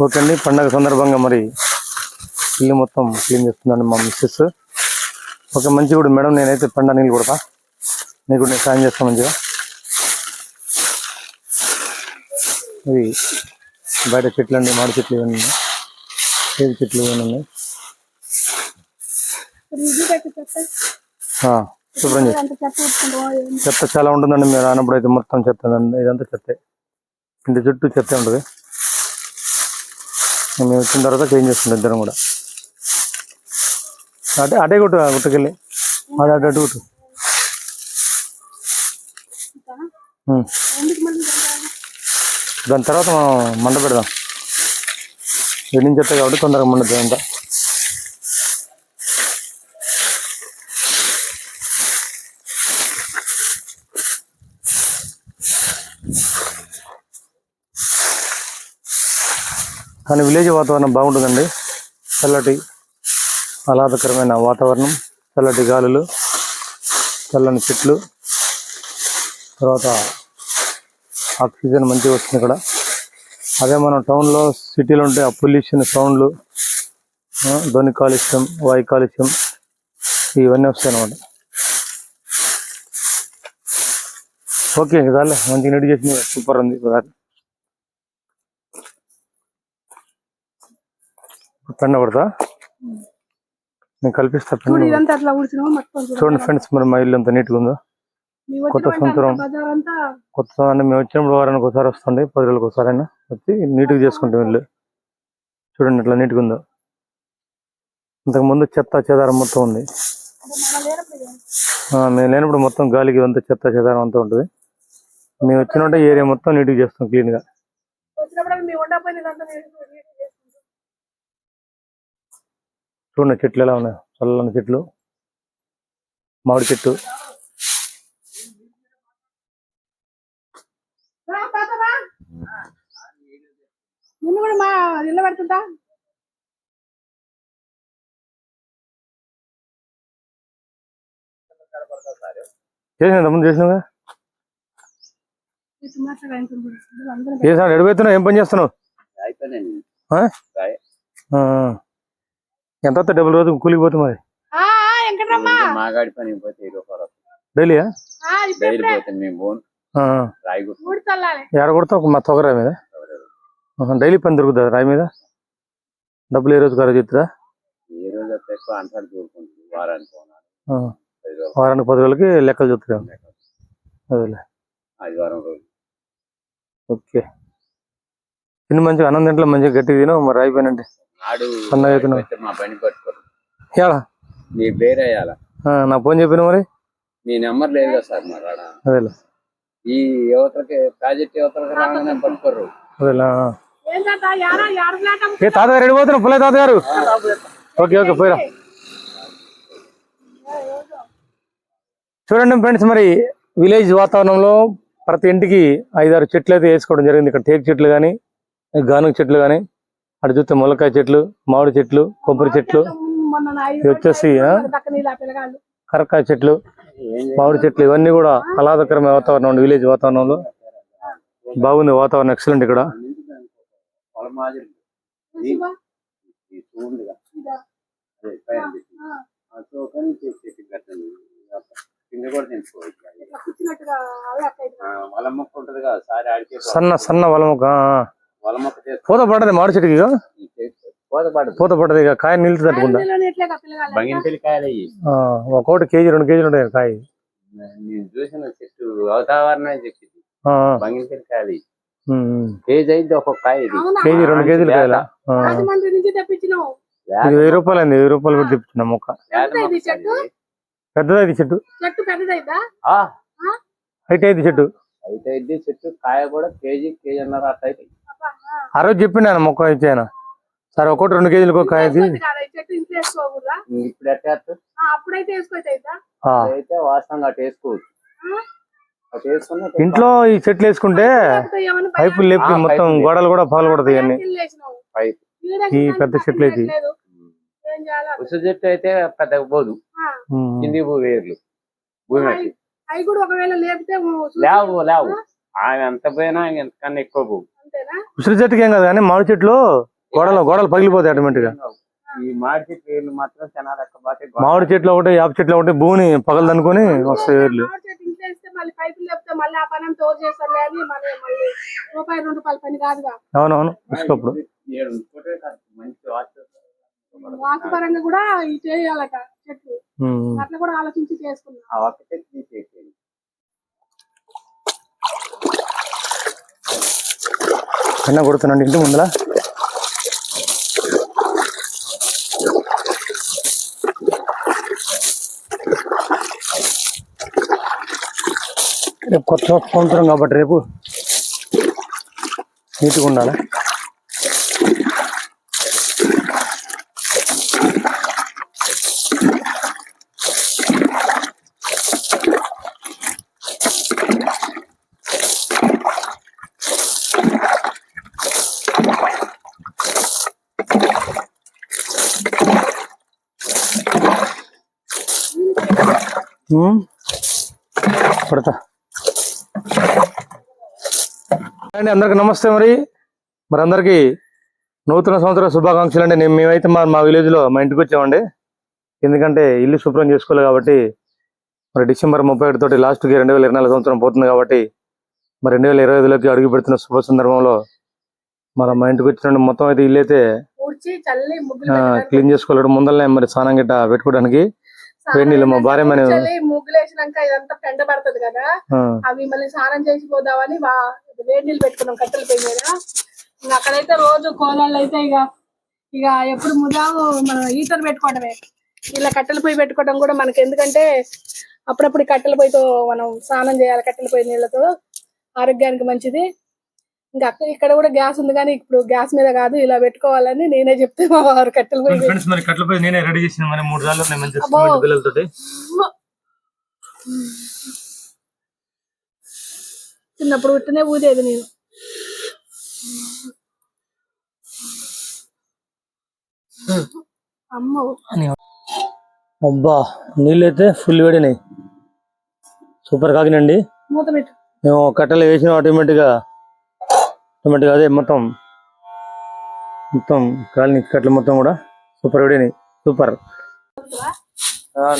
Okay అండి. పండగ సందర్భంగా మరి ఇల్లు మొత్తం క్లీన్ చేస్తున్నాను మా మిస్సెస్ ఓకే మంచి కూడా మేడం నేనైతే పండ నీళ్ళు కూడా నీకు కూడా నేను సాయం చేస్తాను మంచిగా. ఇది బయట చెట్లు అండి మామిడి చెట్లు ఇవన్నీ. పేరు చెట్లు ఇవన్నీ శుభ్రం చేసి చెత్త చాలా ఉంటుందండి మీరు రానప్పుడు అయితే మొత్తం చెత్త ఇదంతా చెత్తే. ఇంటి చుట్టూ చెత్త ఉంటుంది. మేము వచ్చిన తర్వాత క్లీన్ చేసుకుంటాం ఇద్దరం కూడా. అటే అటే కొట్టు గుట్టకెళ్ళి. అదే అటు అటు కొట్టు. దాని తర్వాత మనం మంట పెడదాం. ఎండిన చెత్త కాబట్టి తొందరగా మండుతుంది అంతా. కానీ విలేజ్ వాతావరణం బాగుంటుందండి. చల్లటి ఆహ్లాదకరమైన వాతావరణం చల్లటి గాలులు చల్లని చెట్లు తర్వాత ఆక్సిజన్ మంచిగా వస్తుంది ఇక్కడ. అదే మనం టౌన్లో సిటీలో ఉంటే ఆ పొల్యూషన్ సౌండ్లు ధ్వని కాలుష్యం వాయు కాలుష్యం ఇవన్నీ వస్తాయి అనమాట ఓకే చాలే మంచిగా నీట్ చేసింది సూపర్ ఉంది. ఒకసారి పెన్న కొడతా? నేను కల్పిస్తా చూడండి ఫ్రెండ్స్ మరి మా ఇల్లు అంత నీట్గా ఉందో. కొత్త సంవత్సరం. కొత్త అంటే మేము వచ్చినప్పుడు వారానికి ఒకసారి వస్తుంది పది రోజులకు ఒకసారి అయినా వచ్చి నీట్గా చేసుకుంటాం ఇల్లు. చూడండి ఇట్లా నీట్గా ఉందో. ఇంతకు ముందు చెత్త చెదారం మొత్తం ఉంది. మేము లేనప్పుడు మొత్తం గాలికి అంతా చెత్త చెదారం అంతా ఉంటుంది. మేము వచ్చినట్టే ఏరియా మొత్తం నీట్గా చేస్తాం క్లీన్గా వచ్చినప్పుడు మీ ఉండకపోయిన ఇదంతా నేను నీట్గా చేసుకుంటాను. చూడండి చెట్లు ఎలా ఉన్నాయి? చల్లని చెట్లు. మామిడి చెట్టు. రా, తాత, రా. నిన్ను కూడా మా ఇల్లు పెడుతుంటా. చేసిన ముందు చేసినావుగా ఎడిపోతున్నావు ఏం పని చేస్తున్నావు అయిపోయినాయి ఆ? రాయ్. ఆ, ఎంత డబ్బులు రోజు కూలికి పోతే మరి? మాగాడి పని పోతే ఇరవై రూపాయలు డైలీయా? ఆ, ఇప్పుడు డైలీ పోతే మేము పోను రాయి కొడతావు? మా తొగరా మీద? డైలీ పని దొరుకుతుంది రాయి మీద? డబ్బులు ఏ రోజు కారో చెప్తుందా ఏ రోజు ఎక్కువ వారానికి వారానికి పది రోజులకి లెక్కలు చెప్తారు అదేలే. ఆదివారం రోజు. ఓకే. తిని మంచిగా అన్నం తింట్లో మంచిగా గట్టిగా తిను మరి అయిపోయినంటే మా పని పట్టుకోరు. నీ పేరు వేయాల నా ఫోన్ చెప్పిన మరి? మీ నెంబర్ లేదు కదా సార్ మరి ఆడ. ఈ యువతలకి ప్రాజెక్ట్ యువతలకి రాగానే పట్టుకోరు. ఏం తాతగారు ఎడిపోతున్నావు పుల్లయ్య తాతగారు. ఓకే ఓకే పోయిరా. చూడండి ఫ్రెండ్స్ మరి విలేజ్ వాతావరణంలో ప్రతి ఇంటికి ఐదారు చెట్లు అయితే వేసుకోవడం జరిగింది. ఇక్కడ టేక్ చెట్లు కానీ గానుగ చెట్లు కానీ. అటు చూస్తే ములకాయ చెట్లు మామిడి చెట్లు కొబ్బరి చెట్లు ఇవి వచ్చేసి కరకాయ చెట్లు మామిడి చెట్లు ఇవన్నీ కూడా ఆహ్లాదకరమైన వాతావరణం ఉంది విలేజ్ వాతావరణంలో బాగుంది వాతావరణం ఎక్సలెంట్ ఇక్కడ సన్న సన్న వలముఖ పూత పడ్డది మామిడి చెట్టుకి పోత పడదు. ఇక కాయ నిలిచి తట్టుకుందా? ఒక్కొక్కటి కేజీ రెండు కేజీలు ఉంటాయి కాయ నేను చూసిన చెట్టు వాతావరణం చెప్పింది. కాయలు. కేజీ అయితే ఒక్కొక్క కాయ? కేజీ రెండు కేజీలు కాయల? ఇది వెయ్యి రూపాయలు అయింది వెయ్యి రూపాయలు పెట్టి తెప్పించిన మొక్క. వేద పెద్దది మొక్క చెట్టు? పెద్దది ఇది చెట్టు. హైట్ అయింది చెట్టు. అయితే చెట్టు కాయ కూడా కేజీ కేజీ అన్నర అట్ట అయితే ఆ రోజు చెప్పిండు ఆయన మొక్క ఇచ్చాయన సరే ఒకటి రెండు కేజీలకు ఒక ఇప్పుడు అప్పుడైతే. అయితే. వాస్తవంగా అటు వేసుకోవచ్చు. ఇంట్లో ఈ చెట్లు వేసుకుంటే పైపులు లేపి మొత్తం గోడలు కూడా పాలు పడతాయి అన్ని ఈ పెద్ద చెట్లు అయితే. ఉసు చెట్టు అయితే పెద్దగా పోదు. కింది వేర్లు. భూమి అట్టి. అవి కూడా ఒకవేళ లేపితే లేవు లేవు. ఆమె ఎంత పోయినా ఎంతకన్నా ఎక్కువ పోవు. అంతేనా? ఉసిరి చెట్టుకి ఏం కాదు కానీ మామిడి చెట్లు గోడలు గోడలు పగిలిపోతాయి ఆటోమేటిక్గా ఈ మాడి పేర్లు మాత్రం చాలా మామిడి చెట్లు ఒకటి యాప చెట్లు ఒకటి భూమిని పగలదనుకొని వస్తాయి మామిడి కాదుగా అవునవును ఇసుకప్పుడు ఏడు ఇంకోటే కాదు, మంచి వాస్తు వాస్తుపరంగా కూడా చేయాలట చెట్లు. అట్లా కూడా ఆలోచించి చేసుకున్నాం ఆ ఒక్కటే కొడుతున్నాండి ఇంటి ముందర. రేపు కొత్త కొంటున్నాం కాబట్టి రేపు నీట్గా ఉండాలి? పడతా అండి అందరికి నమస్తే మరి. మరి అందరికీ నూతన సంవత్సర శుభాకాంక్షలు అండి. నేను మేమైతే మా మా విలేజ్లో మా ఇంటికి వచ్చామండి. ఎందుకంటే ఇల్లు శుభ్రం చేసుకోవాలి కాబట్టి మరి డిసెంబర్ ముప్పై ఒకటి తోటి లాస్ట్కి రెండు వేల ఇరవై నాలుగు సంవత్సరం పోతుంది కాబట్టి మరి రెండు వేల ఇరవై ఐదులోకి అడుగు పెడుతున్న శుభ సందర్భంలో మరి మా ఇంటికి వచ్చిన మొత్తం అయితే ఇల్లు అయితే ఊడ్చి చల్లి ముగ్గులు క్లీన్ చేసుకోవాలి ముందరనే మరి స్నానం గిట్ట పెట్టుకోవడానికి. వేడి నీళ్ళు మా భార్య ముగ్గులు వేసినాక ఇదంతా పెండ పడుతుంది కదా. అవి మళ్ళీ స్నానం చేసిపోదామని వా- వేడి నీళ్ళు పెట్టుకున్నాం కట్టెల పొయ్యి మీద. ఇంకా అక్కడైతే రోజు కోదాళ్ళు అయితే ఇక ఇక ఎప్పుడు ముదాము మనం హీటర్ పెట్టుకోవడమే. ఇలా కట్టెల పొయ్యి పెట్టుకోవడం కూడా మనకి ఎందుకంటే అప్పుడప్పుడు కట్టెల పొయ్యితో మనం స్నానం చేయాలి కట్టెల పొయ్యి నీళ్ళతో. ఆరోగ్యానికి మంచిది. ఇంకా అక్క- ఇక్కడ కూడా గ్యాస్ ఉంది కానీ ఇప్పుడు గ్యాస్ మీద కాదు ఇలా పెట్టుకోవాలని నేనే చెప్తే మా వారు కట్టెల ఫ్రెండ్స్ మరి కట్లపై నేనే రెడీ చేసిన మరి మూడు సార్లు మంచి పిల్లలతోటి. చిన్నప్పుడు పుట్టినే ఊదేది నేను. అమ్మో. అబ్బా నీళ్ళు అయితే ఫుల్ వేడినాయి. సూపర్ కాకినండి మూత పెట్టు. మేము కట్టెలు వేసిన ఆటోమేటిక్ ఆటోమేటిక్గా అదే మొత్తం. మొత్తం కాలనీ కట్టెలు మొత్తం కూడా సూపర్ విడి సూపర్.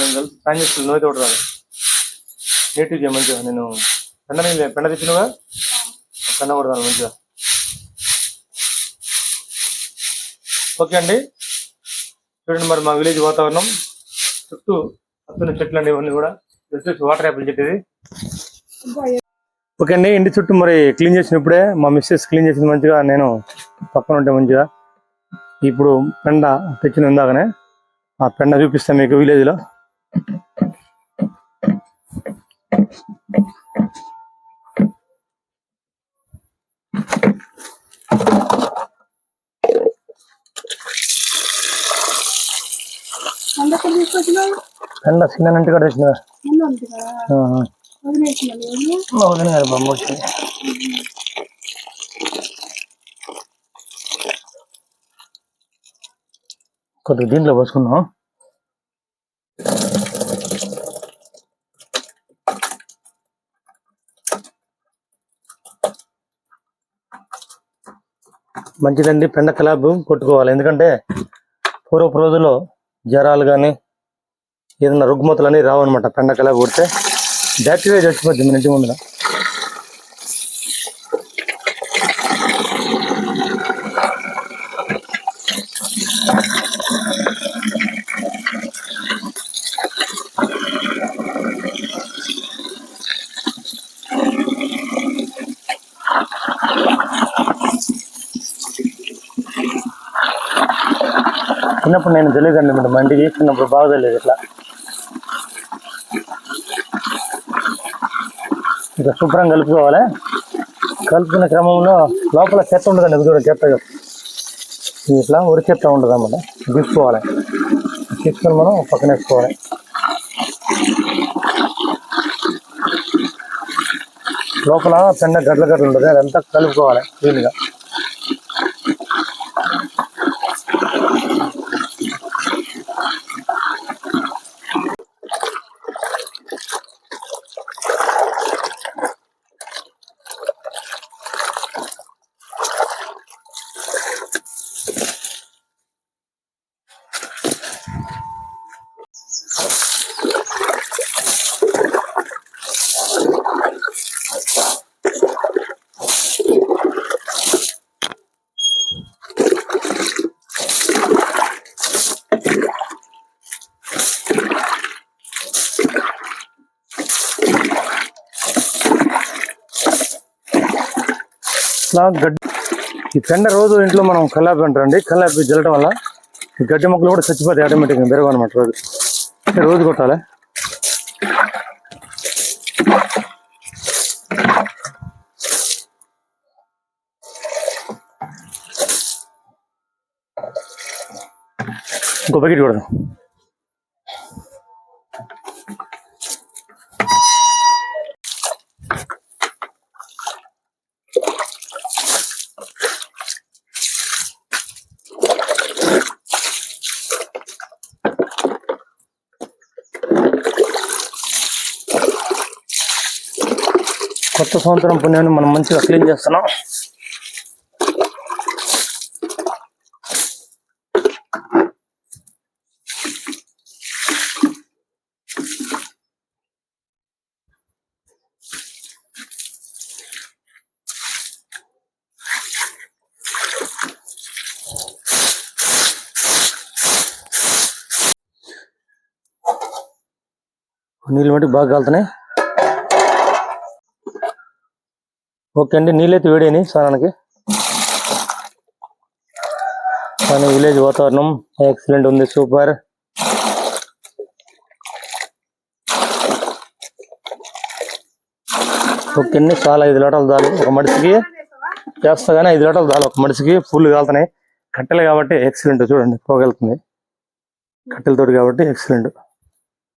నేను తెలుసు. సాయం నువ్వైతే ఒకటి రాదు. మంచిగా. నేను పెండ నీళ్ళు పెండ తెచ్చినవా? పెండ కొడతాను మంచిగా. ఓకే అండి. చూడండి మరి మా విలేజ్ వాతావరణం. చుట్టూ పచ్చని చెట్లు అండి ఇవన్నీ కూడా. వాటర్ యాపిల్ చెట్టు ఇది ఓకే అండి ఇంటి చుట్టూ మరి క్లీన్ చేసినప్పుడే మా మిస్సెస్ క్లీన్ చేసింది మంచిగా నేను పక్కన ఉంటే మంచిగా. ఇప్పుడు పెండ తెచ్చిన ఇందాకనే ఆ పెండ చూపిస్తాను మీకు విలేజ్లో. అందరికీ తీసుకొచ్చినావు పెండ చిన్న ఇంటి కాడ తెచ్చిన వదిన గారు బొమ్మ వచ్చింది కొద్దిగా దీంట్లో పోసుకుందాం మంచిదండి పెండ కలాబ్ కొట్టుకోవాలి. ఎందుకంటే పూర్వపు రోజుల్లో జ్వరాలు కానీ ఏదైనా రుగ్మతులు అనేవి రావన్నమాట. పెండ కలాబ్ కొడితే బ్యాక్టీరియా చచ్చిపోద్ది మన ఇంటి ముందర చిన్నప్పుడు నేను తెలియదండి మీరు మా ఇంటికి చిన్నప్పుడు బాగా తెలియదు ఇట్లా ఇక శుభ్రం కలుపుకోవాలి కలుపుకునే క్రమంలో లోపల చెత్త ఉండదండి ఇది కూడా చెత్త ఇట్లా ఉరి చెత్త ఉండదు అన్నమాట తీసుకోవాలి తీసుకొని మనం పక్కన వేసుకోవాలి లోపల పెండ గడ్ల గడ్డలు ఉంటుంది అదంతా కలుపుకోవాలి వీలుగా ఇట్లా గడ్డి. ఈ పెండ రోజు ఇంట్లో మనం కల్లాపి అంటారండి. కల్లాపి జల్లటం వల్ల ఈ గడ్డి మొక్కలు కూడా చచ్చిపోతాయి ఆటోమేటిక్గా బెరగ అనమాట రోజు. రోజు కొట్టాలి? ఇంకో బకెట్ కొడదాం. కొత్త సంవత్సరం పుణ్యాన్ని మనం మంచిగా క్లీన్ చేస్తున్నాం. నీళ్ళు బట్టి బాగా కాలుతున్నాయి. ఓకే అండి నీళ్ళైతే వేడేని స్నానానికి. కానీ విలేజ్ వాతావరణం ఎక్సలెంట్ ఉంది సూపర్. ఓకే అండి చాలా ఐదు లీటర్లు దాలు ఒక మనిషికి చేస్తాగానే ఐదు లీటర్లు దాలు ఒక మనిషికి ఫుల్ కాలుతున్నాయి. కట్టెలు కాబట్టి ఎక్సలెంట్ చూడండి పోగలుగుతుంది కట్టెలతోటి కాబట్టి ఎక్సలెంట్.